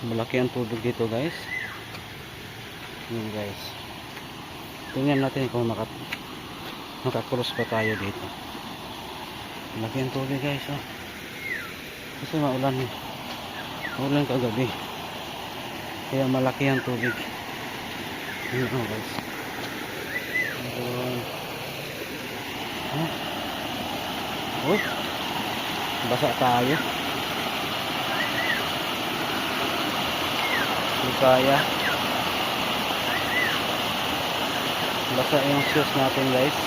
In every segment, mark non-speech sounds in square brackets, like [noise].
malaki ang tubig dito guys. Yun guys. Tingnan natin kung maka makakross pa tayo dito. Malaki ang tubig guys oh. kasi maulan eh. Maulan kagabi. Kaya malaki ang tubig. Yun oh guys. Uy basa tayo kaya. Basa yung shoes natin guys.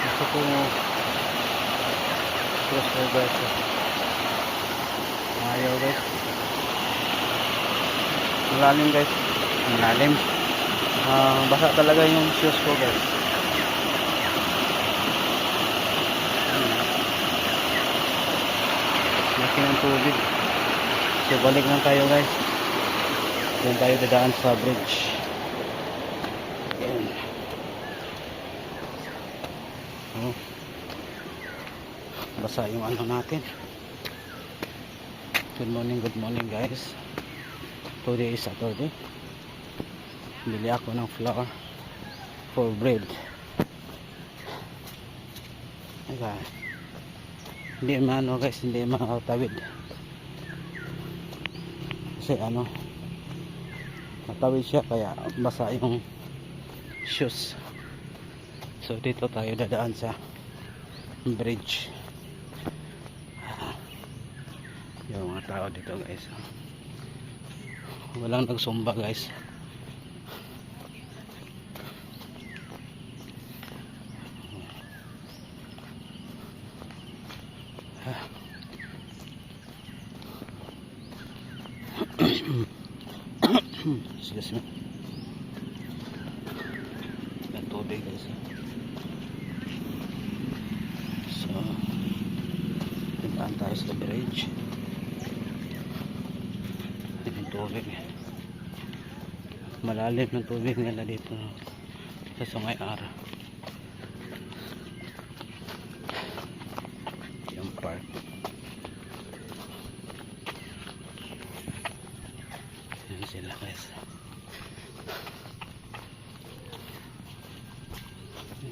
Gusto ko cross over. Ayaw guys. Malalim guys. Malalim. Ah, basa talaga yung shoes ko guys. Laki ng tubig. So balik lang tayo guys. Doon tayo dadaan sa bridge. Ayan. oh. basa yung ano natin. Good morning good morning guys. Today is Saturday. Bili ako ng flour for bread. Ayan hindi maano guys hindi makatawid kasi ano matawid siya kaya basa yung shoes. So dito tayo dadaan sa bridge. Yung mga tao dito guys. Walang nagsumba guys excuse me. Yung tubig guys so tintaan tayo sa bridge. Yung tubig. Malalim ng tubig nila dito. Sa sungay ara yung park Yan sila guys.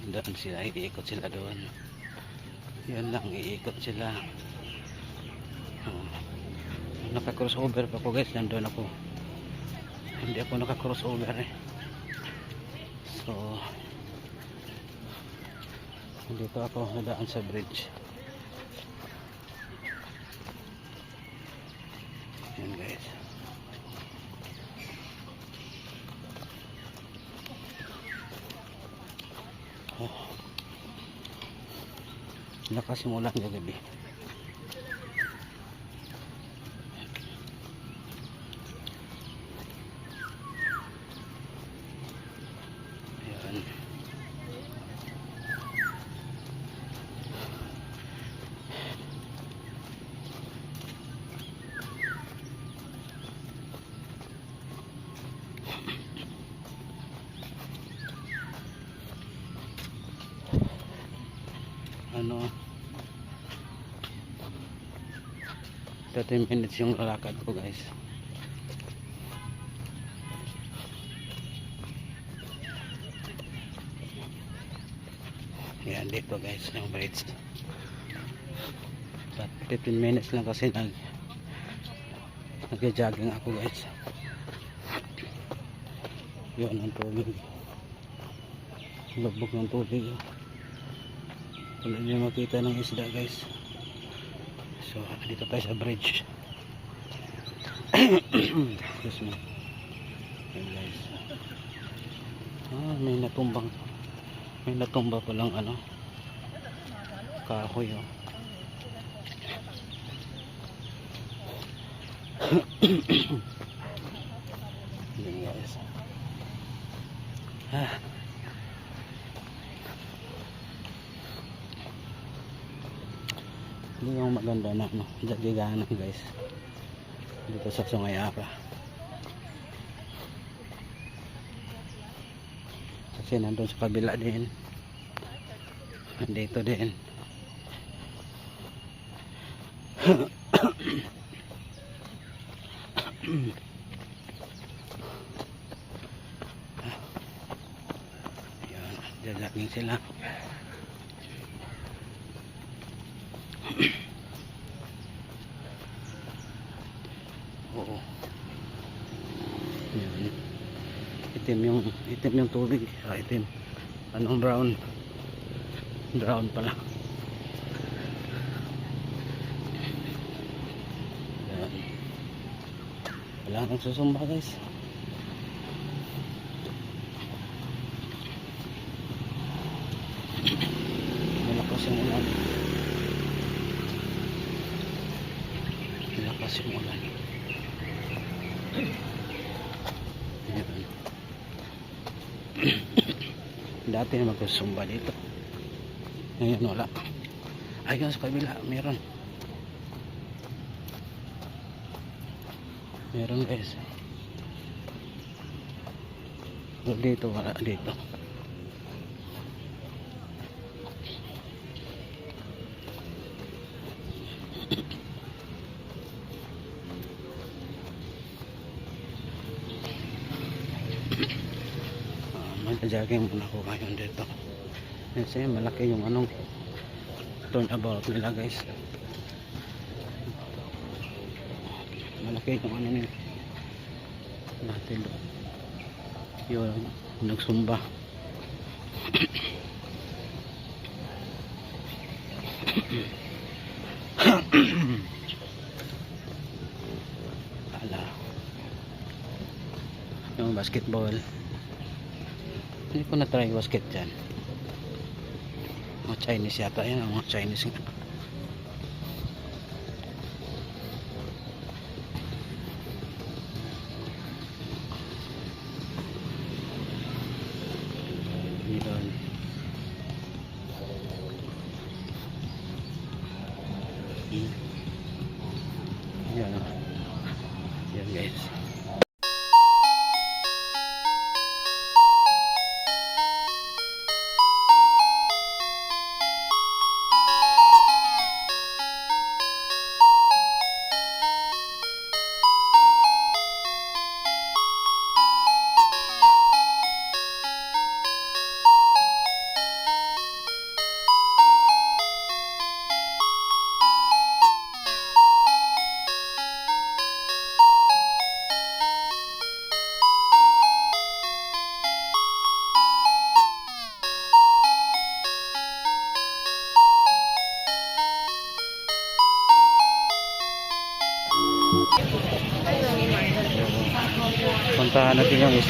Doon sila, iikot sila doon. Yan lang, iikot sila. Oh. Naka-crossover pa ko guys, nandun ako. Hindi ako naka-crossover eh. So, dito ako nadaan sa bridge. Yan guys. Oh. Nakasimulan kagabi. Ayan. ano 30 minutes yung lalakad ko guys. Yan dito guys yung bridge. But 15 minutes lang kasi nag nag-jogging ako guys. Yun ang tubig. Lubog ng tubig. Wala niyo makita ng isda guys so dito tayo sa bridge. [coughs] Excuse me. Guys. Ah, may natumbang. May natumba palang ano kahoy oh. [coughs] Ayan, ah Hindi yung maganda na ano, dagiganan guys. Dito sa Sungayapa. Kasi nandun sa kabila din. Nandito din. [coughs] Ayan, lalaging sila. Oo. Ayan. Itim yung itim yung tubig. Ah, itim. Anong brown? Brown pala. Ayan. Wala nang susumba guys. Malakas yung ulan. Malakas yung ulan. Ayan. Dati magsusumba dito. Ngayon wala. Ayun sa kabila, meron. Meron guys. Dito wala dito. Mag-jogging muna ako ngayon dito. Kasi malaki yung anong turnabout nila guys. Malaki yung ano nila. Natin. Yun, nagsumba. Ala. Yung basketball. Hindi ko na-try basket dyan. Mga Chinese yata yan. Mga Chinese nga. Yun. Hmm.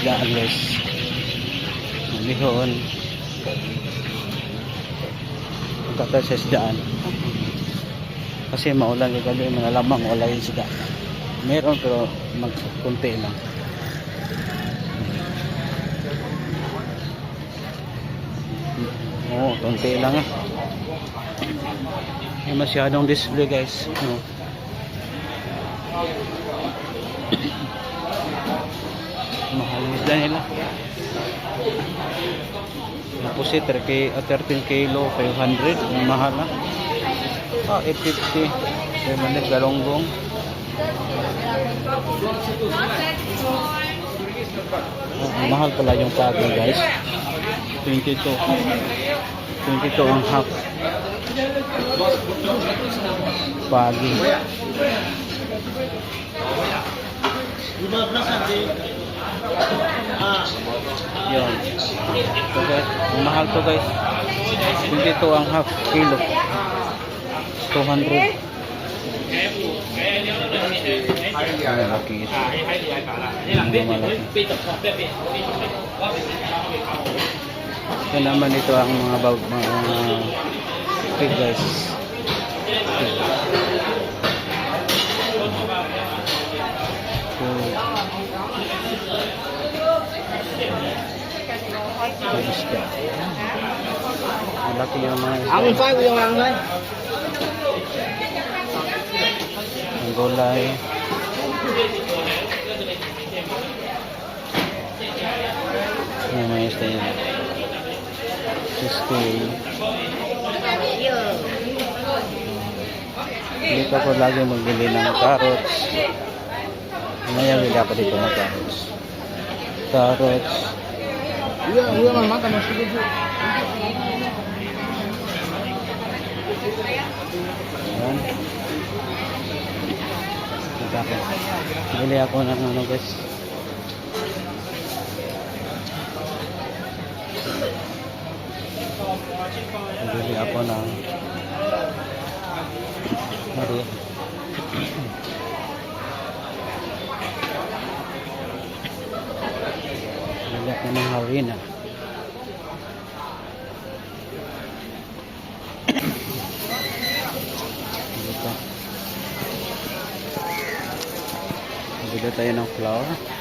Isdaan guys. Lihon. Punta tayo sa isdaan. Kasi maulan yung gabi, malalamang wala yung isda. Meron pero magkunti lang. Oo, kunti lang ah. May masyadong display guys. No. Mahal yung isda nila tapos 30, ah, 13 kilo 500 ang mahal na ah 850 permanent galonggong. Ah, ang mahal pala yung saging guys. 22 22 ang half. Pagi Yun. So guys, mahal to guys. 22 ang half kilo. 200. Ang malaki ito. Ang malaki. Ito naman ito ang mga bag, mga pig guys. Isda. Malaki yung mga. Ang five yung lang na. Ang gulay. Yung mga isda yun. Sisky. Dito ako lagi magbili ng carrots. Mamaya bili ako dito ng carrots. Carrots. Iya, iya man makan nasi dulu. Ayan. Dito ako. Bili ako ng ano guys. Bili ako ng Mari. Ako ng harina. Dito. Bili tayo ng flour.